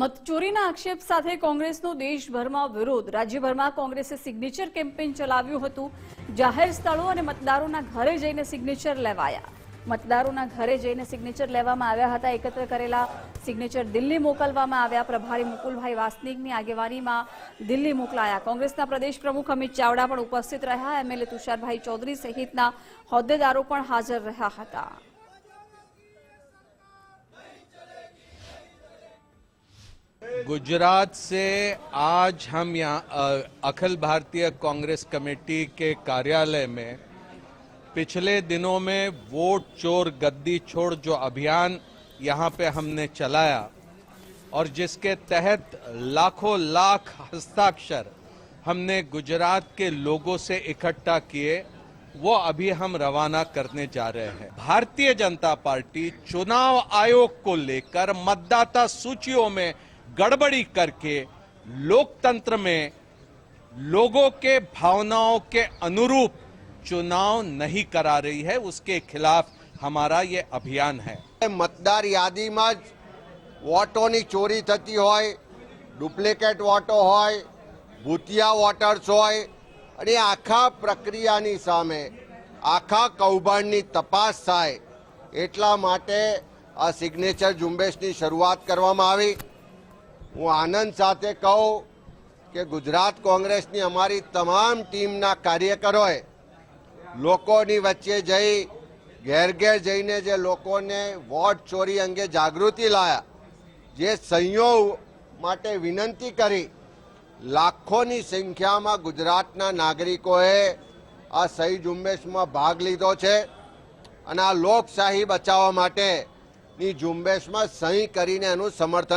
મતચોરીના આક્ષેપ સાથે કોંગ્રેસનો દેશભરમાં વિરોધ રાજ્યભરમાં કોંગ્રેસે સિગ્નેચર કેમ્પેન ચલાવ્યું હતું જાહેર સ્થળો અને મતદારોના ઘરે જઈને સિગ્નેચર લેવાયા મતદારોના ઘરે જઈને સિગ્નેચર લેવામાં આવ્યા હતા એકત્ર કરેલા સિગ્નેચર દિલ્હી મોકલવામાં આવ્યા પ્રભારી મુકુલભાઈ વાસનિકની આગેવાનીમાં દિલ્હી મોકલાયા કોંગ્રેસના પ્રદેશ પ્રમુખ અમિત ચાવડા પણ ઉપસ્થિત રહ્યા એમએલએ તુષારભાઈ ચૌધરી સહિતના હોદ્દેદારો પણ હાજર રહ્યા હતા गुजरात से आज हम यहाँ अखिल भारतीय कांग्रेस कमेटी के कार्यालय में पिछले दिनों में वोट चोर गद्दी छोड़ जो अभियान यहाँ पे हमने चलाया और जिसके तहत लाखों लाख हस्ताक्षर हमने गुजरात के लोगों से इकट्ठा किए वो अभी हम रवाना करने जा रहे हैं भारतीय जनता पार्टी चुनाव आयोग को लेकर मतदाता सूचियों में ગડબડી करके लोकतंत्र में लोगों के भावनाओं के अनुरूप चुनाव नहीं करा रही है उसके खिलाफ हमारा यह अभियान है મતદાર યાદી માં જ વોટો ની ચોરી થતી હોય ડુપ્લિકેટ વોટો હોય ભૂતિયા વોટર્સ હોય અને આખા પ્રક્રિયાની સામે આખા કૌબાણની તપાસ થાય એટલા માટે આ સિગ્નેચર ઝુંબેસની શરૂઆત કરવામાં આવી હું આનંદ સાથે કહું કે ગુજરાત કોંગ્રેસની અમારી તમામ ટીમના કાર્યકરોએ લોકોની વચ્ચે જઈ ઘેર ઘેર જઈને જે લોકોને વોટ ચોરી અંગે જાગૃતિ લાયા જે સંયોગ માટે વિનંતી કરી લાખોની સંખ્યામાં ગુજરાતના નાગરિકોએ આ સહી ઝુંબેશમાં ભાગ લીધો છે અને આ લોકશાહી બચાવવા માટેની ઝુંબેશમાં સહી કરીને એનું સમર્થન